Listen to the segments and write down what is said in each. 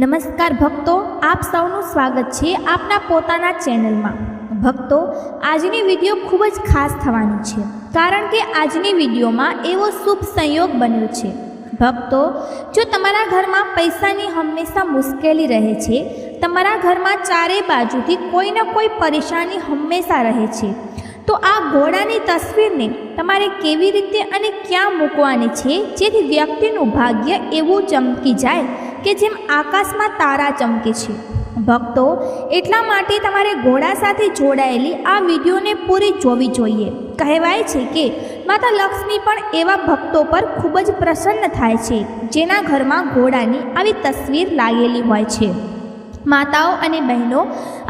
નમસ્કાર ભક્તો, આપ સૌનું સ્વાગત છે આપના પોતાના ચેનલમાં. ભક્તો, આજની વીડિયો ખૂબ જ ખાસ થવાની છે, કારણ કે આજની વિડીયોમાં એવો શુભ સંયોગ બન્યો છે. ભક્તો, જો તમારા ઘરમાં પૈસાની હંમેશા મુશ્કેલી રહે છે, તમારા ઘરમાં ચારે બાજુથી કોઈ ને કોઈ પરેશાની હંમેશા રહે છે, તો આ ઘોડાની તસવીરને તમારે કેવી રીતે અને ક્યાં મૂકવાની છે જેથી વ્યક્તિનું ભાગ્ય એવું ચમકી જાય કે જેમ આકાશમાં તારા ચમકે છે. ભક્તો, એટલા માટે તમારે ઘોડા સાથે જોડાયેલી આ વિડીયોને પૂરી જોવી જોઈએ. કહેવાય છે કે માતા લક્ષ્મી પણ એવા ભક્તો પર ખૂબ જ પ્રસન્ન થાય છે, જેના ઘરમાં ઘોડાની આવી તસવીર લાગેલી હોય છે. માતાઓ અને બહેનો,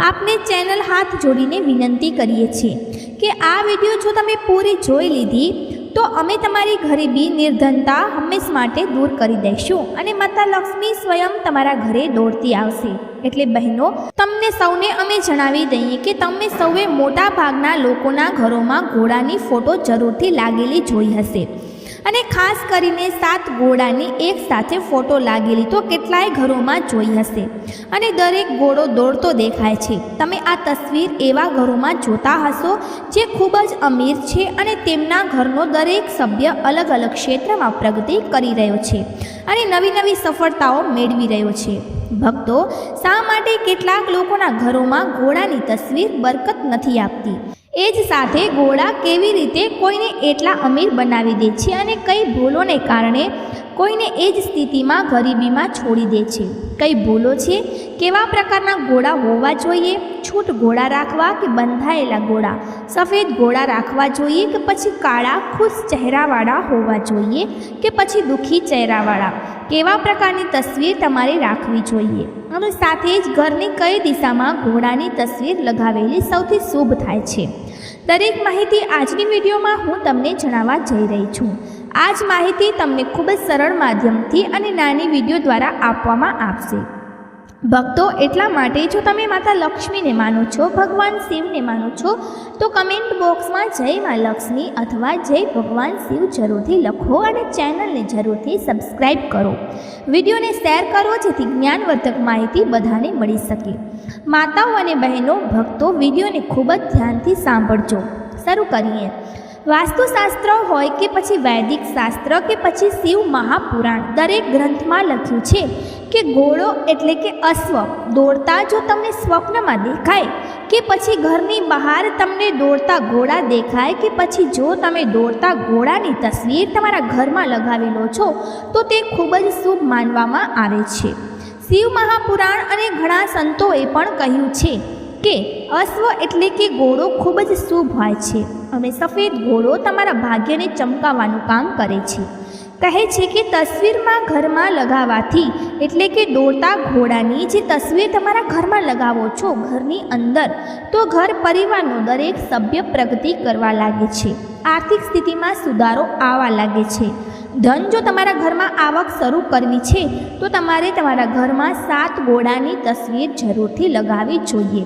આપને ચેનલ હાથ જોડીને વિનંતી કરીએ છીએ કે આ વીડિયો જો તમે પૂરી જોઈ લીધી તો અમે તમારી ગરીબી નિર્ધનતા હંમેશ માટે દૂર કરી દઈશું અને માતા લક્ષ્મી સ્વયં તમારા ઘરે દોડતી આવશે. એટલે બહેનો, તમને સૌને અમે જણાવી દઈએ કે તમે સૌએ મોટા ભાગના લોકોના ઘરોમાં ઘોડાની ફોટો જરૂરથી લાગેલી જોઈ હશે. અને ખાસ કરીને સાત ઘોડાની એક સાથે ફોટો લાગેલી તો કેટલાય ઘરોમાં જોઈ હશે. અને દરેક ઘોડો દોડતો દેખાય છે. તમે આ તસવીર એવા ઘરોમાં જોતા હશો જે ખૂબ જ અમીર છે અને તેમના ઘરનો દરેક સભ્ય અલગ અલગ ક્ષેત્રમાં પ્રગતિ કરી રહ્યો છે અને નવી નવી સફળતાઓ મેળવી રહ્યો છે. ભક્તો, શા માટે કેટલાક લોકોના ઘરોમાં ઘોડાની તસવીર બરકત નથી આપતી? એ જ સાથે ઘોડા કેવી રીતે કોઈને એટલા અમીર બનાવી દે છે અને કઈ ભૂલોને કારણે કોઈને એ જ સ્થિતિમાં ગરીબીમાં છોડી દે છે? કઈ ભૂલો છે? કેવા પ્રકારના ઘોડા હોવા જોઈએ? છૂટ ઘોડા રાખવા કે બંધાયેલા ઘોડા સફેદ ઘોડા રાખવા જોઈએ કે પછી કાળા, ખુશ ચહેરાવાળા હોવા જોઈએ કે પછી દુઃખી ચહેરાવાળા? કેવા પ્રકારની તસવીર તમારે રાખવી જોઈએ? અને સાથે જ ઘરની કઈ દિશામાં ઘોડાની તસવીર લગાવેલી સૌથી શુભ થાય છે? દરેક માહિતી આજની વિડીયોમાં હું તમને જણાવવા જઈ રહી છું. આ જ માહિતી તમને ખૂબ જ સરળ માધ્યમથી અને નાની વીડિયો દ્વારા આપવામાં આવશે. ભક્તો, એટલા માટે જો તમે માતા લક્ષ્મીને માનો છો, ભગવાન શિવને માનો છો, તો કમેન્ટ બોક્સમાં જય મા લક્ષ્મી અથવા જય ભગવાન શિવ જરૂરથી લખો અને ચેનલને જરૂરથી સબસ્ક્રાઈબ કરો. વિડીયોને શેર કરો જેથી જ્ઞાનવર્ધક માહિતી બધાને મળી શકે. માતાઓ અને બહેનો, ભક્તો, વિડીયોને ખૂબ જ ધ્યાનથી સાંભળજો. શરૂ કરીએ. વાસ્તુશાસ્ત્ર હોય કે પછી વૈદિક શાસ્ત્ર કે પછી શિવ મહાપુરાણ, દરેક ગ્રંથમાં લખ્યું છે કે ઘોડો એટલે કે અશ્વ દોડતા જો તમને સ્વપ્નમાં દેખાય કે પછી ઘરની બહાર તમને દોડતા ઘોડા દેખાય કે પછી જો તમે દોડતા ઘોડાની તસવીર તમારા ઘરમાં લગાવી લો છો, તો તે ખૂબ જ શુભ માનવામાં આવે છે. શિવ મહાપુરાણ અને ઘણા સંતોએ પણ કહ્યું છે કે અશ્વ એટલે કે ઘોડો ખૂબ જ શુભ હોય છે. અને સફેદ ઘોડો તમારા ભાગ્યને ચમકાવવાનું કામ કરે છે. કહે છે કે તસવીરમાં ઘરમાં લગાવવાથી એટલે કે દોડતા ઘોડાની જે તસવીર તમારા ઘરમાં લગાવો છો ઘરની અંદર, તો ઘર પરિવારનો દરેક સભ્ય પ્રગતિ કરવા લાગે છે. આર્થિક સ્થિતિમાં સુધારો આવવા લાગે છે. ધન જો તમારા ઘરમાં આવક શરૂ કરવી છે, તો તમારે તમારા ઘરમાં સાત ઘોડાની તસવીર જરૂરથી લગાવવી જોઈએ.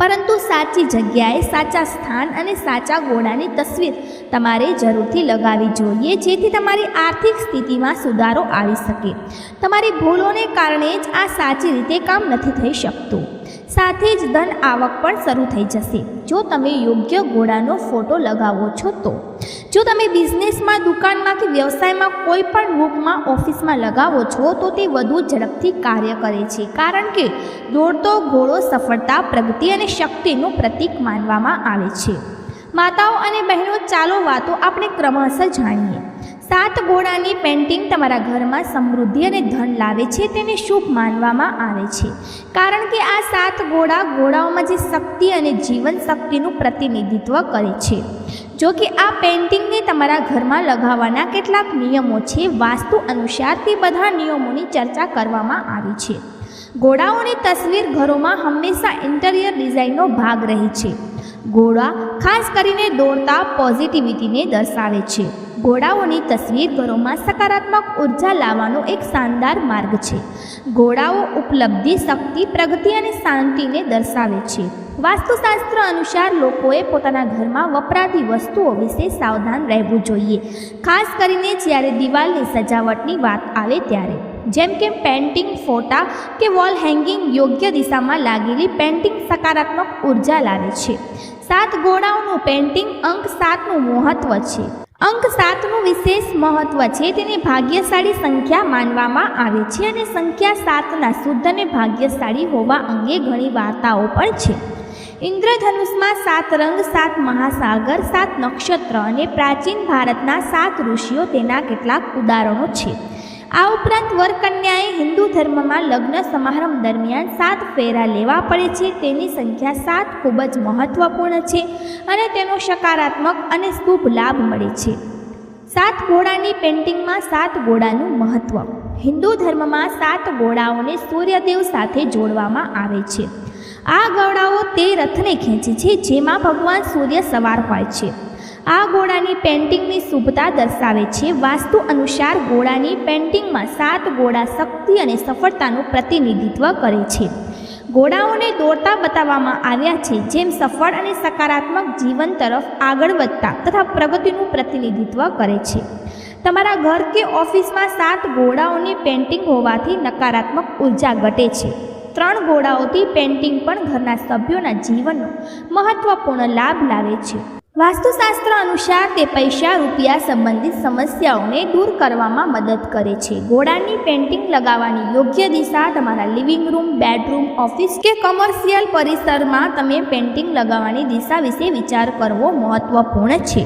પરંતુ સાચી જગ્યાએ સાચા સ્થાન અને સાચા ગોળાની તસવીર તમારે જરૂરથી લગાવવી જોઈએ, જેથી તમારી આર્થિક સ્થિતિમાં સુધારો આવી શકે. તમારી ભૂલોને કારણે જ આ સાચી રીતે કામ નથી થઈ શકતું. સાથે જ ધન આવક પણ શરૂ થઈ જશે. જો તમે યોગ્ય ઘોડાનો ફોટો લગાવો છો તો. જો તમે બિઝનેસમાં, દુકાનમાં કે વ્યવસાયમાં કોઈ પણ રૂપમાં ઓફિસમાં લગાવો છો તો તે વધુ ઝડપથી કાર્ય કરે છે. કારણ કે દોડતો ઘોડો સફળતા, પ્રગતિ અને શક્તિનું પ્રતીક માનવામાં આવે છે. માતાઓ અને બહેનો, ચાલો વાતો આપણે ક્રમશઃ જાણીએ. સાત ગોળાની પેન્ટિંગ તમારા ઘરમાં સમૃદ્ધિ અને ધન લાવે છે તેને શુભ માનવામાં આવે છે. કારણ કે આ સાત ગોળા ગોળાઓમાં જે શક્તિ અને જીવન શક્તિનું પ્રતિનિધિત્વ કરે છે. જો કે આ પેન્ટિંગને તમારા ઘરમાં લગાવવાના કેટલાક નિયમો છે, વાસ્તુ અનુસાર તે બધા નિયમોની ચર્ચા કરવામાં આવી છે. ઘોડાઓની તસવીર ઘરોમાં હંમેશા ઇન્ટિરિયર ડિઝાઇનનો ભાગ રહી છે. ઘોડા ખાસ કરીને દોડતા પોઝિટિવિટીને દર્શાવે છે. ઘોડાઓની તસવીર ઘરોમાં સકારાત્મક ઊર્જા લાવવાનો એક શાનદાર માર્ગ છે. ઘોડાઓ ઉપલબ્ધિ, શક્તિ, પ્રગતિ અને શાંતિને દર્શાવે છે. વાસ્તુશાસ્ત્ર અનુસાર લોકોએ પોતાના ઘરમાં વપરાતી વસ્તુઓ વિશે સાવધાન રહેવું જોઈએ. ખાસ કરીને જ્યારે દિવાલની સજાવટની વાત આવે ત્યારે. જેમ કે પેન્ટિંગ ફોટા કે વોલ હેંગિંગ યોગ્ય દિશામાં લાગેલી પેન્ટિંગ સકારાત્મક ઊર્જા લાવે છે. સાત ઘોડાઓનું પેન્ટિંગ અંક સાતનું મહત્વ છે. અંક સાતનું વિશેષ મહત્વ છે તેને ભાગ્યશાળી સંખ્યા માનવામાં આવે છે અને સંખ્યા સાતના શુદ્ધ અને ભાગ્યશાળી હોવા અંગે ઘણી વાર્તાઓ પણ છે. ઇન્દ્રધનુષમાં સાત રંગ, સાત મહાસાગર, સાત નક્ષત્ર અને પ્રાચીન ભારતના સાત ઋષિઓ તેના કેટલાક ઉદાહરણો છે. આ ઉપરાંત વરકન્યાએ હિન્દુ ધર્મમાં લગ્ન સમારંભ દરમિયાન સાત ફેરા લેવા પડે છે. તેની સંખ્યા સાત ખૂબ જ મહત્વપૂર્ણ છે અને તેનો સકારાત્મક અને શુભ લાભ મળે છે. સાત ઘોડાની પેન્ટિંગમાં સાત ઘોડાનું મહત્વ. હિન્દુ ધર્મમાં સાત ઘોડાઓને સૂર્યદેવ સાથે જોડવામાં આવે છે. આ ગોળાઓ તે રથને ખેંચે છે જેમાં ભગવાન સૂર્ય સવાર હોય છે. આ ઘોડાની પેન્ટિંગની શુભતા દર્શાવે છે. વાસ્તુ અનુસાર ઘોડાની પેન્ટિંગમાં સાત ઘોડા શક્તિ અને સફળતાનું પ્રતિનિધિત્વ કરે છે. ઘોડાઓને દોડતા બતાવવામાં આવ્યા છે. જેમ સફળ અને સકારાત્મક જીવન તરફ આગળ વધતા તથા પ્રગતિનું પ્રતિનિધિત્વ કરે છે. તમારા ઘર કે ઓફિસમાં સાત ઘોડાઓની પેન્ટિંગ હોવાથી નકારાત્મક ઊર્જા ઘટે છે. ત્રણ ઘોડાઓથી પેન્ટિંગ પણ ઘરના સભ્યોના જીવનનો મહત્વપૂર્ણ લાભ લાવે છે. વાસ્તુશાસ્ત્ર અનુસાર તે પૈસા, રૂપિયા સંબંધિત સમસ્યાઓને દૂર કરવામાં મદદ કરે છે. ઘોડાની પેન્ટિંગ લગાવવાની યોગ્ય દિશા તમારા લિવિંગ રૂમ, બેડરૂમ, ઓફિસ કે કોમર્શિયલ પરિસરમાં તમે પેન્ટિંગ લગાવવાની દિશા વિશે વિચાર કરવો મહત્વપૂર્ણ છે.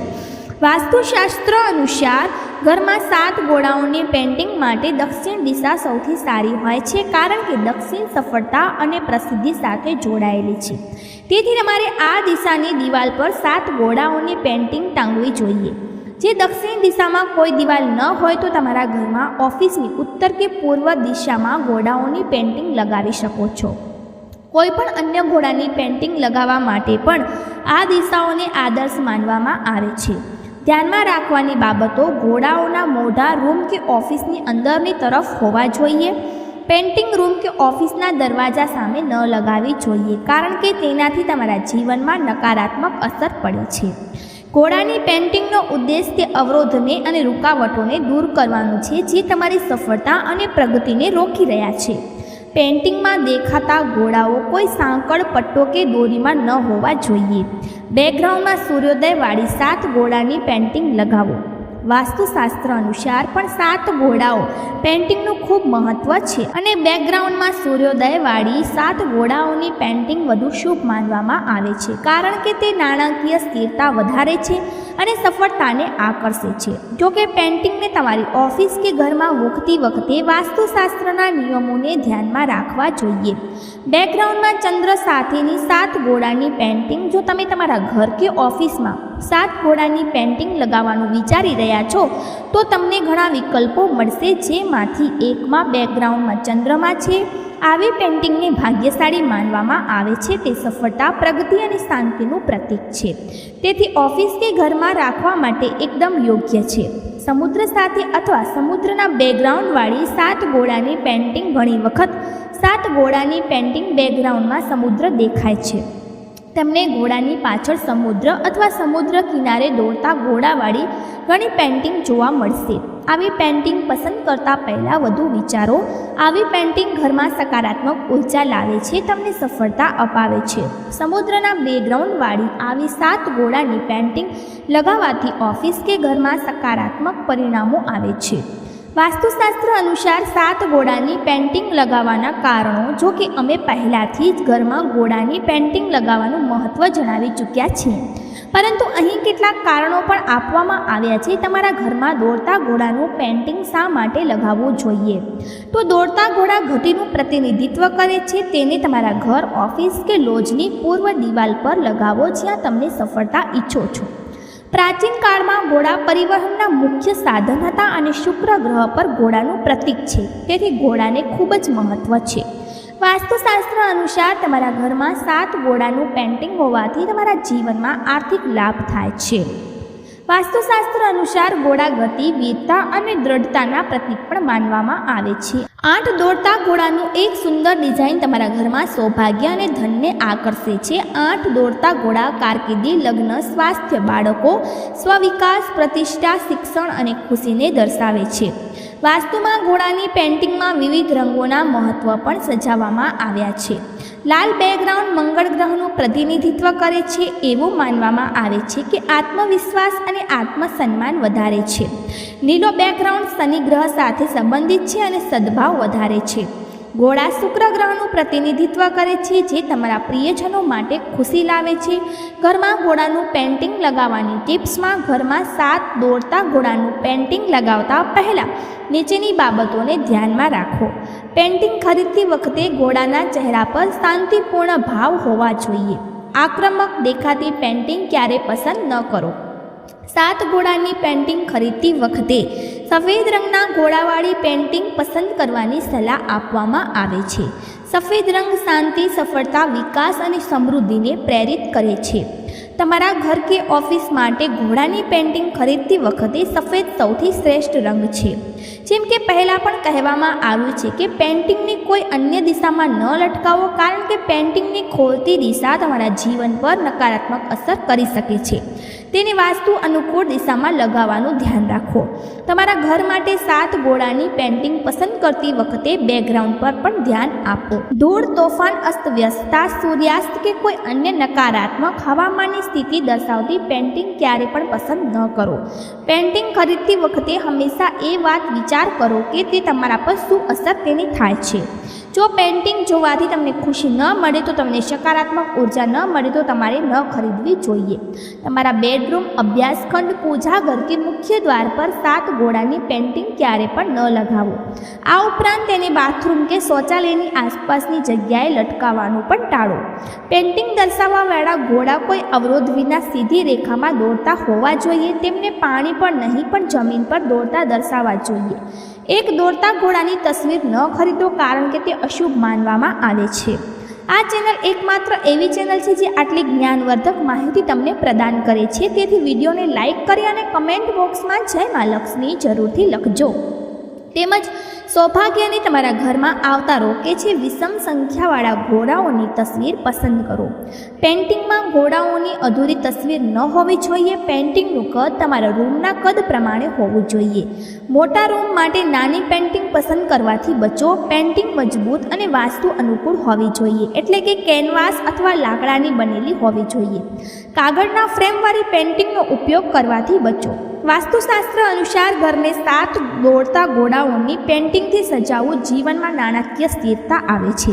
વાસ્તુશાસ્ત્ર અનુસાર, ઘરમાં સાત ગોળાઓની પેન્ટિંગ માટે દક્ષિણ દિશા સૌથી સારી હોય છે કારણ કે દક્ષિણ સફળતા અને પ્રસિદ્ધિ સાથે જોડાયેલી છે. તેથી તમારે આ દિશાની દિવાલ પર સાત ગોળાઓની પેન્ટિંગ ટાંગવી જોઈએ. જે દક્ષિણ દિશામાં કોઈ દિવાલ ન હોય તો તમારા ઘરમાં ઓફિસની ઉત્તર કે પૂર્વ દિશામાં ગોળાઓની પેન્ટિંગ લગાવી શકો છો. કોઈ પણ અન્ય ઘોડાની પેન્ટિંગ લગાવવા માટે પણ આ દિશાઓને આદર્શ માનવામાં આવે છે. ધ્યાનમાં રાખવાની બાબતો ઘોડાઓના મોઢા, રૂમ કે ઓફિસની અંદરની તરફ હોવા જોઈએ. પેન્ટિંગ રૂમ કે ઓફિસના દરવાજા સામે ન લગાવવી જોઈએ, કારણ કે તેનાથી તમારા જીવનમાં નકારાત્મક અસર પડે છે. ઘોડાની પેન્ટિંગનો ઉદ્દેશ તે અવરોધને અને રૂકાવટોને દૂર કરવાનું છે, જે તમારી સફળતા અને પ્રગતિને રોકી રહ્યા છે. પેન્ટિંગમાં દેખાતા ઘોડાઓ કોઈ સાંકળ, પટ્ટો કે દોરીમાં ન હોવા જોઈએ. બેકગ્રાઉન્ડમાં સૂર્યોદયવાળી સાત ઘોડાની પેન્ટિંગ લગાવો. વાસ્તુશાસ્ત્ર અનુસાર પણ સાત ઘોડાઓ પેન્ટિંગનું ખૂબ મહત્ત્વ છે અને બેકગ્રાઉન્ડમાં સૂર્યોદયવાળી સાત ઘોડાઓની પેન્ટિંગ વધુ શુભ માનવામાં આવે છે. કારણ કે તે નાણાકીય સ્થિરતા વધારે છે અને સફળતાને આકર્ષે છે. જો કે પેન્ટિંગને તમારી ઓફિસ કે ઘરમાં મૂકતી વખતે વાસ્તુશાસ્ત્રના નિયમોને ધ્યાનમાં રાખવા જોઈએ. બેકગ્રાઉન્ડમાં ચંદ્ર સાથેની સાત ઘોડાની પેન્ટિંગ જો તમે તમારા ઘર કે ઓફિસમાં સાત ઘોડાની પેન્ટિંગ લગાવવાનું વિચારી રહ્યા છો, તો તમને ઘણા વિકલ્પો મળશે જેમાંથી એકમાં બેકગ્રાઉન્ડમાં ચંદ્રમાં છે આવી પેઇન્ટિંગને ભાગ્યશાળી માનવામાં આવે છે તે સફળતા, પ્રગતિ અને શાંતિનું પ્રતીક છે. તેથી ઓફિસ કે ઘરમાં રાખવા માટે એકદમ યોગ્ય છે. સમુદ્ર સાથે અથવા સમુદ્રના બેકગ્રાઉન્ડવાળી સાત ગોળાની પેન્ટિંગ ઘણી વખત સાત ગોળાની પેન્ટિંગ બેકગ્રાઉન્ડમાં સમુદ્ર દેખાય છે. તમને ઘોડાની પાછળ સમુદ્ર અથવા સમુદ્ર કિનારે દોડતા ઘોડાવાળી ઘણી પેન્ટિંગ જોવા મળશે. આવી પેન્ટિંગ પસંદ કરતા પહેલાં વધુ વિચારો. આવી પેન્ટિંગ ઘરમાં સકારાત્મક ઊર્જા લાવે છે, તમને સફળતા અપાવે છે. સમુદ્રના બેકગ્રાઉન્ડવાળી આવી સાત ઘોડાની પેન્ટિંગ લગાવવાથી ઓફિસ કે ઘરમાં સકારાત્મક પરિણામો આવે છે. વાસ્તુશાસ્ત્ર અનુસાર સાત ઘોડાની પેન્ટિંગ લગાવવાના કારણો, જો કે અમે પહેલાંથી જ ઘરમાં ઘોડાની પેન્ટિંગ લગાવવાનું મહત્ત્વ જણાવી ચૂક્યા છીએ. પરંતુ અહીં કેટલાક કારણો પણ આપવામાં આવ્યા છે. તમારા ઘરમાં દોડતા ઘોડાનું પેન્ટિંગ શા માટે લગાવવું જોઈએ? તો દોડતા ઘોડા ઘટીનું પ્રતિનિધિત્વ કરે છે તેને તમારા ઘર, ઓફિસ કે લોજની પૂર્વ દિવાલ પર લગાવો જ્યાં તમને સફળતા ઈચ્છો છો. પ્રાચીન કાળમાં ઘોડા પરિવહનના મુખ્ય સાધન હતા અને શુક્ર ગ્રહ પર ઘોડાનું પ્રતીક છે. તેથી ઘોડાને ખૂબ જ મહત્ત્વ છે. વાસ્તુશાસ્ત્ર અનુસાર તમારા ઘરમાં સાત ઘોડાનું પેન્ટિંગ હોવાથી તમારા જીવનમાં આર્થિક લાભ થાય છે. વાસ્તુશાસ્ત્ર અનુસાર ઘોડા ગતિ, વીરતા અને દ્રઢતાના પ્રતીક પણ માનવામાં આવે છે. આઠ દોડતા ઘોડાનું એક સુંદર ડિઝાઇન તમારા ઘરમાં સૌભાગ્ય અને ધનને આકર્ષે છે. આઠ દોડતા ઘોડા, કારકિર્દી, લગ્ન, સ્વાસ્થ્ય, બાળકો, સ્વવિકાસ, પ્રતિષ્ઠા, શિક્ષણ અને ખુશીને દર્શાવે છે. વાસ્તુમાં ઘોડાની પેઇન્ટિંગમાં વિવિધ રંગોના મહત્ત્વ પણ સજાવવામાં આવ્યા છે. લાલ બેકગ્રાઉન્ડ મંગળ ગ્રહનું પ્રતિનિધિત્વ કરે છે એવું માનવામાં આવે છે કે આત્મવિશ્વાસ અને આત્મસન્માન વધારે છે. નીલો બેકગ્રાઉન્ડ શનિ ગ્રહ સાથે સંબંધિત છે અને સદભાવ વધારે છે. ઘોડા શુક્ર ગ્રહનું પ્રતિનિધિત્વ કરે છે, જે તમારા પ્રિયજનો માટે ખુશી લાવે છે. ઘરમાં ઘોડાનું પેન્ટિંગ લગાવવાની ટિપ્સમાં ઘરમાં સાત દોડતા ઘોડાનું પેન્ટિંગ લગાવતા પહેલાં નીચેની બાબતોને ધ્યાનમાં રાખો. પેન્ટિંગ ખરીદતી વખતે ઘોડાના ચહેરા પર શાંતિપૂર્ણ ભાવ હોવા જોઈએ. આક્રમક દેખાતી પેન્ટિંગ ક્યારે પસંદ ન કરો. સાત ઘોડાની પેન્ટિંગ ખરીદતી વખતે સફેદ રંગના ઘોડાવાળી પેન્ટિંગ પસંદ કરવાની સલાહ આપવામાં આવે છે. સફેદ રંગ શાંતિ, સફળતા, વિકાસ અને સમૃદ્ધિને પ્રેરિત કરે છે. તમારા ઘર કે ઓફિસ માટે ઘોડાની પેન્ટિંગ ખરીદતી વખતે સફેદ સૌથી શ્રેષ્ઠ રંગ છે. જેમ કે પહેલાં પણ કહેવામાં આવ્યું છે કે પેઇન્ટિંગને કોઈ અન્ય દિશામાં ન લટકાવો કારણ કે પેન્ટિંગની ખોલતી દિશા તમારા જીવન પર નકારાત્મક અસર કરી શકે છે. તેને વાસ્તુ અનુકૂળ દિશામાં લગાવવાનું ધ્યાન રાખો. તમારા ઘર માટે સાત ગોળાની પેન્ટિંગ પસંદ કરતી વખતે બેકગ્રાઉન્ડ પર પણ ધ્યાન આપો. ધૂળ, તોફાન, અસ્તવ્યસ્તતા, સૂર્યાસ્ત કે કોઈ અન્ય નકારાત્મક હવામાનની સ્થિતિ દર્શાવતી પેન્ટિંગ ક્યારે પણ પસંદ ન કરો. પેન્ટિંગ ખરીદતી વખતે હંમેશા એ વાત વિચાર કરો કે તે તમારા પર શું અસર તેની થાય છે. જો પેન્ટિંગ જોવાથી તમને ખુશી ન મળે તો તમને સકારાત્મક ઊર્જા ન મળે તો તમારે ન ખરીદવી જોઈએ. તમારા બેડરૂમ અભ્યાસખંડ પૂજાઘર કે મુખ્ય દ્વાર પર સાત ઘોડાની પેન્ટિંગ ક્યારે પણ ન લગાવો. આ ઉપરાંત તેને બાથરૂમ કે શૌચાલયની આસપાસની જગ્યાએ લટકાવવાનું પણ ટાળો. પેન્ટિંગ દર્શાવવાવાળા ઘોડા કોઈ અવરોધ વિના સીધી રેખામાં દોડતા હોવા જોઈએ, તેમને પાણી પર નહીં પણ જમીન પર દોડતા દર્શાવવા જોઈએ. એક દોડતા ઘોડાની તસવીર ન ખરીદો કારણ કે તે અશુભ માનવામાં આવે છે. આ ચેનલ એકમાત્ર એવી ચેનલ છે જે આટલી જ્ઞાનવર્ધક માહિતી તમને પ્રદાન કરે છે. તેથી વિડીયોને લાઇક કરી અને કમેન્ટ બોક્સમાં જય મા લક્ષ્મી જરૂરથી લખજો. તેમજ સૌભાગ્યની તમારા ઘરમાં આવતા રોકે છે વિષમ સંખ્યાવાળા ઘોડાઓની તસવીર પસંદ કરો. પેન્ટિંગમાં ઘોડાઓની અધૂરી તસવીર ન હોવી જોઈએ. પેન્ટિંગનું કદ તમારા રૂમના કદ પ્રમાણે હોવું જોઈએ. મોટા રૂમ માટે નાની પેન્ટિંગ પસંદ કરવાથી બચો. પેન્ટિંગ મજબૂત અને વાસ્તુ અનુકૂળ હોવી જોઈએ. એટલે કે કેનવાસ અથવા લાકડાની બનેલી હોવી જોઈએ. કાગળના ફ્રેમવાળી પેન્ટિંગનો ઉપયોગ કરવાથી બચો. વાસ્તુશાસ્ત્ર અનુસાર ઘરને સાત દોડતા ઘોડાઓની પેન્ટિંગથી સજાવવું જીવનમાં નાણાકીય સ્થિરતા આવે છે.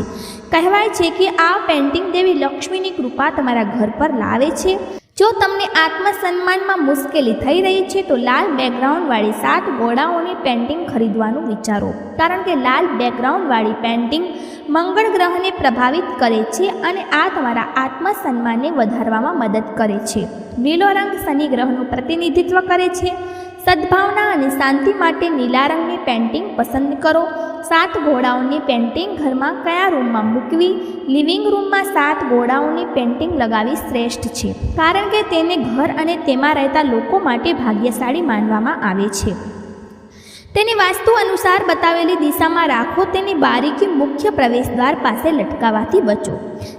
કહેવાય છે કે આ પેન્ટિંગ દેવી લક્ષ્મીની કૃપા તમારા ઘર પર લાવે છે. જો તમને આત્મસન્માનમાં મુશ્કેલી થઈ રહી છે, તો લાલ બેકગ્રાઉન્ડવાળી સાત ઘોડાઓની પેન્ટિંગ ખરીદવાનું વિચારો. કારણ કે લાલ બેકગ્રાઉન્ડવાળી પેન્ટિંગ મંગળ ગ્રહને પ્રભાવિત કરે છે અને આ તમારા આત્મસન્માનને વધારવામાં મદદ કરે છે. લીલો રંગ શનિ ગ્રહનું પ્રતિનિધિત્વ કરે છે. સદ્ભાવના અને શાંતિ માટે નીલા રંગની પેન્ટિંગ પસંદ કરો. સાત ઘોડાઓની પેન્ટિંગ ઘરમાં કયા રૂમમાં મૂકવી? લિવિંગ રૂમમાં સાત ઘોડાઓની પેન્ટિંગ લગાવવી શ્રેષ્ઠ છે. કારણ કે તેને ઘર અને તેમાં રહેતા લોકો માટે ભાગ્યશાળી માનવામાં આવે છે. તેને વાસ્તુ અનુસાર બતાવેલી દિશામાં રાખો તેની બારીકી મુખ્ય પ્રવેશદ્વાર પાસે લટકાવવાથી બચો.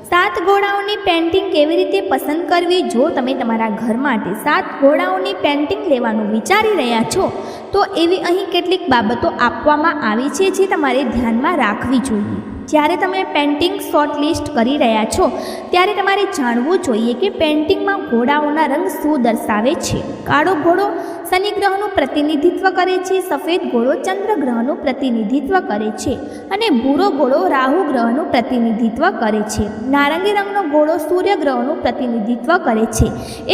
સાત ઘોડાઓની પેન્ટિંગ કેવી રીતે પસંદ કરવી? જો તમે તમારા ઘર માટે સાત ઘોડાઓની પેન્ટિંગ લેવાનું વિચારી રહ્યા છો, તો એવી અહીં કેટલીક બાબતો આપવામાં આવી છે જે તમારે ધ્યાનમાં રાખવી જોઈએ. જ્યારે તમે પેન્ટિંગ શોર્ટ લિસ્ટ કરી રહ્યા છો, ત્યારે તમારે જાણવું જોઈએ કે પેન્ટિંગમાં ઘોડાઓના રંગ શું દર્શાવે છે. કાળો ઘોડો શનિ ગ્રહનું પ્રતિનિધિત્વ કરે છે, સફેદ ઘોડો ચંદ્ર ગ્રહનું પ્રતિનિધિત્વ કરે છે અને ભૂરો ઘોડો રાહુ ગ્રહનું પ્રતિનિધિત્વ કરે છે. નારંગી રંગનો ઘોડો સૂર્ય ગ્રહનું પ્રતિનિધિત્વ કરે છે.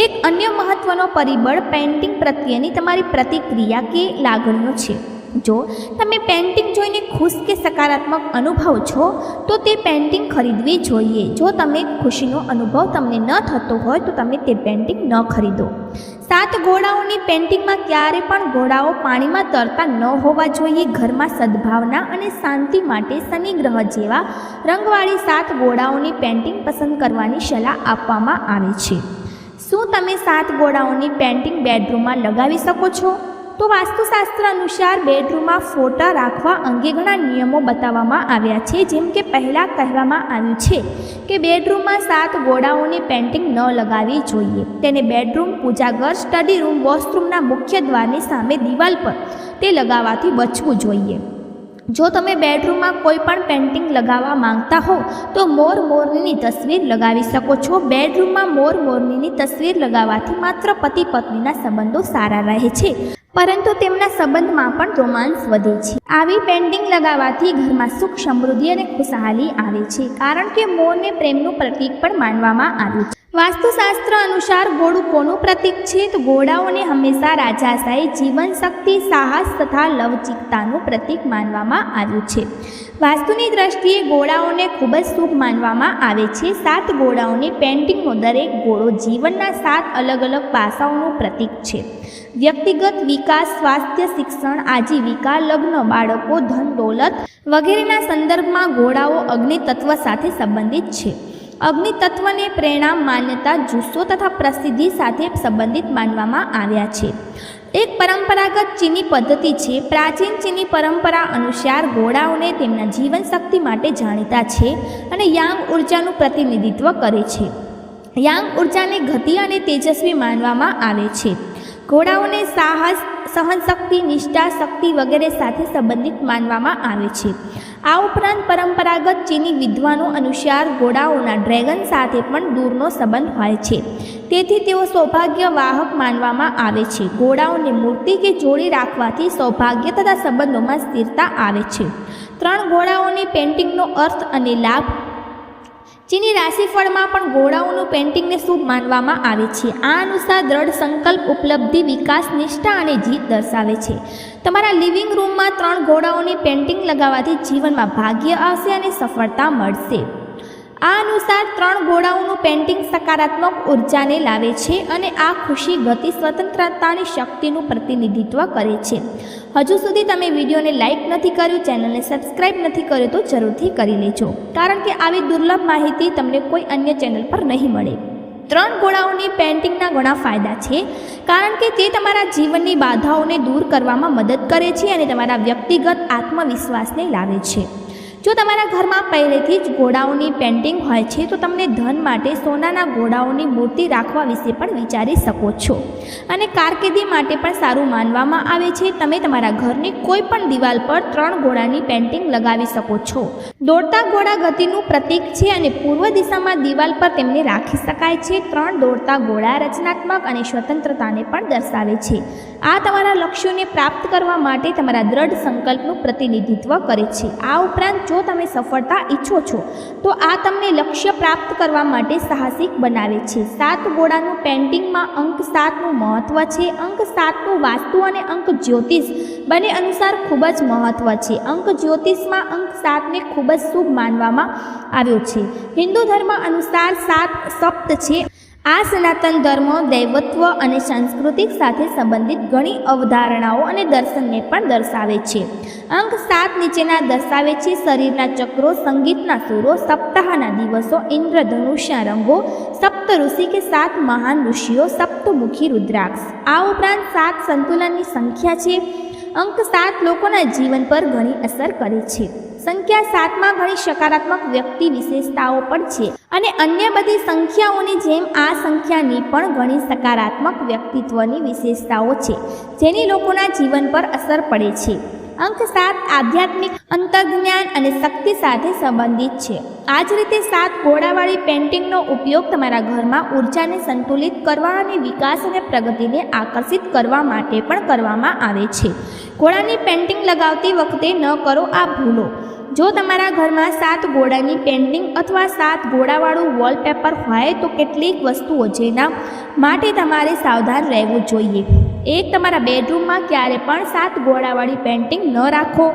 એક અન્ય મહત્વનો પરિબળ પેઇન્ટિંગ પ્રત્યેની તમારી પ્રતિક્રિયા કે લાગણીઓ છે. જો તમે પેન્ટિંગ જોઈને ખુશ કે સકારાત્મક અનુભવ છો, તો તે પેન્ટિંગ ખરીદવી જોઈએ. જો તમે ખુશીનો અનુભવ તમને ન થતો હોય, તો તમે તે પેન્ટિંગ ન ખરીદો. સાત ઘોડાઓની પેન્ટિંગમાં ક્યારે પણ ઘોડાઓ પાણીમાં તરતા ન હોવા જોઈએ. ઘરમાં સદભાવના અને શાંતિ માટે શનિ ગ્રહ જેવા રંગવાળી સાત ઘોડાઓની પેન્ટિંગ પસંદ કરવાની સલાહ આપવામાં આવે છે. શું તમે સાત ઘોડાઓની પેન્ટિંગ બેડરૂમમાં લગાવી શકો છો? તો વાસ્તુશાસ્ત્ર અનુસાર બેડરૂમમાં ફોટા રાખવા અંગે ઘણા નિયમો બતાવવામાં આવ્યા છે. જેમ કે પહેલાં કહેવામાં આવ્યું છે કે બેડરૂમમાં સાત ગોળાઓની પેન્ટિંગ ન લગાવવી જોઈએ. તેને બેડરૂમ, પૂજાઘર, સ્ટડી રૂમ, વોશરૂમના મુખ્ય દ્વારની સામે દિવાલ પર તે લગાવવાથી બચવું જોઈએ. જો તમે બેડરૂમમાં કોઈ પણ પેન્ટિંગ લગાવવા માંગતા હો, તો મોર મોરનીની તસવીર લગાવી શકો છો. બેડરૂમમાં મોર મોરનીની તસવીર લગાવવાથી માત્ર પતિ પત્નીના સંબંધો સારા રહે છે, પરંતુ તેમના સંબંધમાં પણ રોમાન્સ વધે છે. આવી પેન્ટિંગ લગાવવાથી ઘરમાં સુખ સમૃદ્ધિ અને ખુશહાલી આવે છે, કારણ કે મોરને પ્રેમનું પ્રતીક પણ માનવામાં આવ્યું છે. વાસ્તુશાસ્ત્ર અનુસાર ઘોડું કોનું પ્રતીક છે? તો ઘોડાઓને હંમેશા રાજાશાહી જીવન શક્તિ, સાહસ તથા લવચિકતાનું પ્રતીક માનવામાં આવ્યું છે. વાસ્તુની દ્રષ્ટિએ ઘોડાઓને ખૂબ જ શુભ માનવામાં આવે છે. સાત ઘોડાઓની પેન્ટિંગનો દરેક ઘોડો જીવનના સાત અલગ અલગ પાસાઓનું પ્રતીક છે. વ્યક્તિગત વિકાસ, સ્વાસ્થ્ય, શિક્ષણ, આજીવિકા, લગ્ન, બાળકો, ધન, દોલત વગેરેના સંદર્ભમાં ઘોડાઓ અગ્નિ તત્વ સાથે સંબંધિત છે. અગ્નિ તત્વને પ્રેરણા, માન્યતા, જુસ્સો તથા પ્રસિદ્ધિ સાથે સંબંધિત માનવામાં આવ્યા છે. એક પરંપરાગત ચીની પદ્ધતિ છે. પ્રાચીન ચીની પરંપરા અનુસાર ઘોડાઓને તેમના જીવન શક્તિ માટે જાણીતા છે અને યાંગ ઉર્જાનું પ્રતિનિધિત્વ કરે છે. યાંગ ઉર્જાને ગતિ અને તેજસ્વી માનવામાં આવે છે. ઘોડાઓને સાહસ, સહનશક્તિ, નિષ્ઠા, શક્તિ વગેરે સાથે સંબંધિત માનવામાં આવે છે. આ ઉપરાંત પરંપરાગત ચીની વિદ્વાનો અનુસાર ઘોડાઓના ડ્રેગન સાથે પણ દૂરનો સંબંધ હોય છે. તેથી તેઓ સૌભાગ્ય વાહક માનવામાં આવે છે. ઘોડાઓને મૂર્તિ કે જોડી રાખવાથી સૌભાગ્ય તથા સંબંધોમાં સ્થિરતા આવે છે. ત્રણ ઘોડાઓની પેન્ટિંગનો અર્થ અને લાભ ચીની રાશિફળમાં પણ ઘોડાઓનું પેન્ટિંગને શુભ માનવામાં આવે છે. આ અનુસાર દ્રઢ સંકલ્પ, ઉપલબ્ધિ, વિકાસ, નિષ્ઠા અને જીત દર્શાવે છે. તમારા લિવિંગ રૂમમાં ત્રણ ઘોડાઓની પેન્ટિંગ લગાવવાથી જીવનમાં ભાગ્ય આવશે અને સફળતા મળશે. આ અનુસાર ત્રણ ઘોડાઓનું પેન્ટિંગ સકારાત્મક ઉર્જાને લાવે છે અને આ ખુશી, ગતિ, સ્વતંત્રતાની શક્તિનું પ્રતિનિધિત્વ કરે છે. હજુ સુધી તમે વિડીયોને લાઇક નથી કર્યું, ચેનલને સબસ્ક્રાઇબ નથી કર્યું તો જરૂરથી કરી લેજો. કારણ કે આવી દુર્લભ માહિતી તમને કોઈ અન્ય ચેનલ પર નહીં મળે. ત્રણ ઘોડાઓની પેન્ટિંગના ઘણા ફાયદા છે. કારણ કે તે તમારા જીવનની બાધાઓને દૂર કરવામાં મદદ કરે છે અને તમારા વ્યક્તિગત આત્મવિશ્વાસને લાવે છે. જો તમારા ઘરમાં પહેલેથી જ ઘોડાઓની પેન્ટિંગ હોય છે, તો તમને ધન માટે સોનાના ઘોડાઓની મૂર્તિ રાખવા વિશે પણ વિચારી શકો છો. અને કારકિર્દી માટે પણ સારું માનવામાં આવે છે, તમે તમારા ઘરની કોઈ પણ દિવાલ પર ત્રણ ઘોડાની પેન્ટિંગ લગાવી શકો છો. દોડતા ઘોડા ગતિનું પ્રતીક છે અને પૂર્વ દિશામાં દિવાલ પર તેમને રાખી શકાય છે. ત્રણ દોડતા ઘોડા રચનાત્મક અને સ્વતંત્રતાને પણ દર્શાવે છે. આ તમારા લક્ષ્યોને પ્રાપ્ત કરવા માટે તમારા દ્રઢ સંકલ્પનું પ્રતિનિધિત્વ કરે છે. આ ઉપરાંત જો તમે સફળતા ઈચ્છો છો, તો આ તમને લક્ષ્ય પ્રાપ્ત કરવા માટે સાહસિક બનાવે છે. સાત ગોળાનું પેન્ટિંગમાં અંક સાતનું મહત્ત્વ છે. અંક સાતનું વાસ્તુ અને અંક જ્યોતિષ બંને અનુસાર ખૂબ જ મહત્ત્વ છે. અંક જ્યોતિષમાં અંક સાતને ખૂબ જ શુભ માનવામાં આવ્યો છે. હિન્દુ ધર્મ અનુસાર સાત સપ્ત છે. આ સનાતન ધર્મ દૈવત્વ અને સાંસ્કૃતિક સાથે સંબંધિત ઘણી અવધારણાઓ અને દર્શનને પણ દર્શાવે છે. અંક સાત નીચેના દર્શાવે છે, શરીરના ચક્રો, સંગીતના સૂરો, સપ્તાહના દિવસો, ઇન્દ્રધનુષ્ય રંગો, સપ્ત ઋષિ કે સાત મહાન ઋષિઓ, સપ્તમુખી રુદ્રાક્ષ. આ ઉપરાંત સાત સંતુલનની સંખ્યા છે. અંક સાત લોકોના જીવન પર ઘણી અસર કરે છે. સંખ્યા સાતમાં ઘણી સકારાત્મક વ્યક્તિ વિશેષતાઓ પણ છે. અને અન્ય બધી સંખ્યાઓની જેમ આ સંખ્યાની પણ ઘણી સકારાત્મક વ્યક્તિત્વની વિશેષતાઓ છે, જેની લોકોના જીવન પર અસર પડે છે. અંક સાત આધ્યાત્મિક અંતર્જ્ઞાન અને શક્તિ સાથે સંબંધિત છે. આ જ રીતે સાત ઘોડાવાળી પેન્ટિંગનો ઉપયોગ તમારા ઘરમાં ઉર્જાને સંતુલિત કરવા અને વિકાસ અને પ્રગતિને આકર્ષિત કરવા માટે પણ કરવામાં આવે છે. ઘોડાની પેન્ટિંગ લગાવતી વખતે ન કરો આ ભૂલો. જો તમારા ઘરમાં સાત ઘોડાની પેન્ટિંગ અથવા સાત ઘોડાવાળું વોલપેપર હોય તો કેટલીક વસ્તુઓ જેના માટે તમારે સાવધાન રહેવું જોઈએ. એક, તમારા બેડરૂમમાં ક્યારે પણ સાત ઘોડાવાળી પેન્ટિંગ ન રાખો.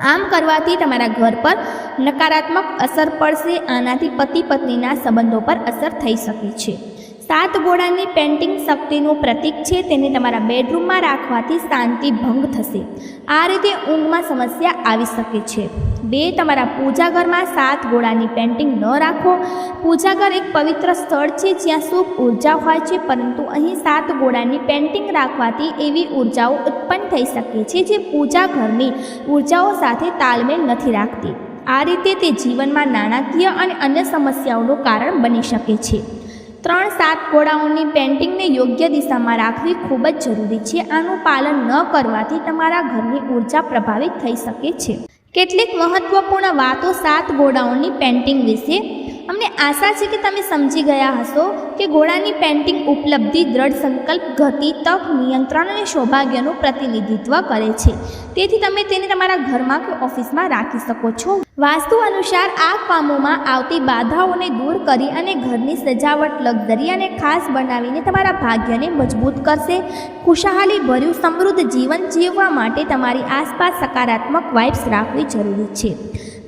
આમ કરવાથી તમારા ઘર પર નકારાત્મક અસર પડશે, આનાથી પતિ પત્નીના સંબંધો પર અસર થઈ શકે છે. સાત ગોળાની પેન્ટિંગ શક્તિનું પ્રતીક છે તેને તમારા બેડરૂમમાં રાખવાથી શાંતિ ભંગ થશે. આ રીતે ઊંઘમાં સમસ્યા આવી શકે છે. બે, તમારા પૂજાઘરમાં સાત ગોળાની પેન્ટિંગ ન રાખો. પૂજાઘર એક પવિત્ર સ્થળ છે જ્યાં શુભ ઊર્જા હોય છે, પરંતુ અહીં સાત ગોળાની પેન્ટિંગ રાખવાથી એવી ઉર્જાઓ ઉત્પન્ન થઈ શકે છે જે પૂજાઘરની ઉર્જાઓ સાથે તાલમેલ નથી રાખતી. આ રીતે તે જીવનમાં નાણાકીય અને અન્ય સમસ્યાઓનું કારણ બની શકે છે. ત્રણ સાત ઘોડાઓની પેન્ટિંગને યોગ્ય દિશામાં રાખવી ખૂબ જ જરૂરી છે. આનું પાલન ન કરવાથી તમારા ઘરની ઊર્જા પ્રભાવિત થઈ શકે છે. કેટલીક મહત્વપૂર્ણ વાતો સાત ઘોડાઓની પેન્ટિંગ વિશે અમને આશા છે કે તમે સમજી ગયા હશો કે ઘોડાની પેન્ટિંગ ઉપલબ્ધિ દ્રઢ સંકલ્પ, ગતિ, તક, નિયંત્રણ અને સૌભાગ્યનું પ્રતિનિધિત્વ કરે છે. તેથી તમે તેને તમારા ઘરમાં કે ઓફિસમાં રાખી શકો છો. વાસ્તુ અનુસાર આ કામોમાં આવતી બાધાઓને દૂર કરી અને ઘરની સજાવટ, લક્ઝરી અને ખાસ બનાવીને તમારા ભાગ્યને મજબૂત કરશે. ખુશહાલી ભર્યું, સમૃદ્ધ જીવન જીવવા માટે તમારી આસપાસ સકારાત્મક વાઇબ્સ રાખવી જરૂરી છે.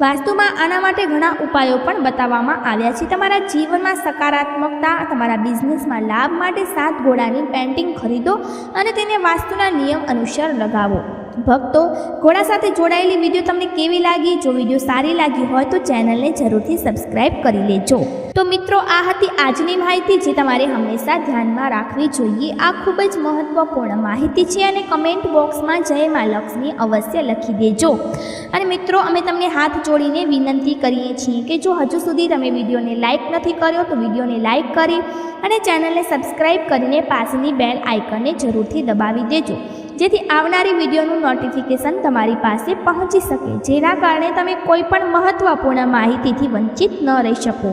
વાસ્તુમાં આના માટે ઘણા ઉપાયો પણ બતાવવામાં આવ્યા છે. તમારા જીવનમાં સકારાત્મકતા, તમારા બિઝનેસમાં લાભ માટે સાત ઘોડાની પેન્ટિંગ ખરીદો અને તેને વાસ્તુના નિયમ અનુસાર લગાવો. ભક્તો ઘોડા સાથે જોડાયેલી વીડિયો તમને કેવી લાગી? જો વીડિયો સારી લાગી હોય તો ચેનલને જરૂરથી સબસ્ક્રાઇબ કરી લેજો. તો મિત્રો, આ હતી આજની માહિતી જે તમારે હંમેશા ધ્યાનમાં રાખવી જોઈએ. આ ખૂબ જ મહત્વપૂર્ણ માહિતી છે અને કમેન્ટ બોક્સમાં જય મા લક્ષ્મી અવશ્ય લખી દેજો. અને મિત્રો, અમે તમને હાથ જોડીને વિનંતી કરીએ છીએ કે જો હજુ સુધી તમે વિડીયોને લાઇક નથી કર્યો તો વિડીયોને લાઇક કરી અને ચેનલને સબસ્ક્રાઇબ કરીને પાસેની બેલ આઇકનને જરૂરથી દબાવી દેજો. જેથી આવનારી વિડીયોનું નોટિફિકેશન તમારી પાસે પહોંચી શકે, જેના કારણે તમે કોઈ પણ મહત્ત્વપૂર્ણ માહિતીથી વંચિત ન રહી શકો.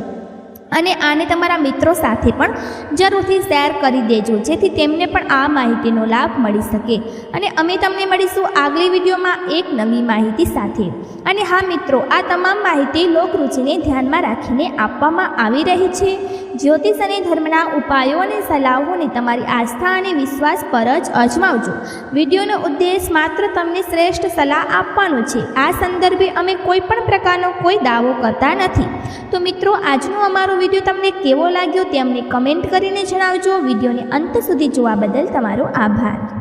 અને આને તમારા મિત્રો સાથે પણ જરૂરથી શેર કરી દેજો, જેથી તેમને પણ આ માહિતીનો લાભ મળી શકે. અને અમે તમને મળીશું આગલી વિડીયોમાં એક નવી માહિતી સાથે. અને હા મિત્રો, આ તમામ માહિતી લોકરુચિને ધ્યાનમાં રાખીને આપવામાં આવી રહી છે. જ્યોતિષ અને ધર્મના ઉપાયો અને સલાહોને તમારી આસ્થા અને વિશ્વાસ પર જ અજમાવજો. વિડીયોનો ઉદ્દેશ માત્ર તમને શ્રેષ્ઠ સલાહ આપવાનો છે. આ સંદર્ભે અમે કોઈ પણ પ્રકારનો કોઈ દાવો કરતા નથી. તો મિત્રો, આજનો અમારો વીડિયો તમને કેવો લાગ્યો તે અમને કમેન્ટ કરીને જણાવજો. વિડીયોને અંત સુધી જોવા બદલ તમારો આભાર.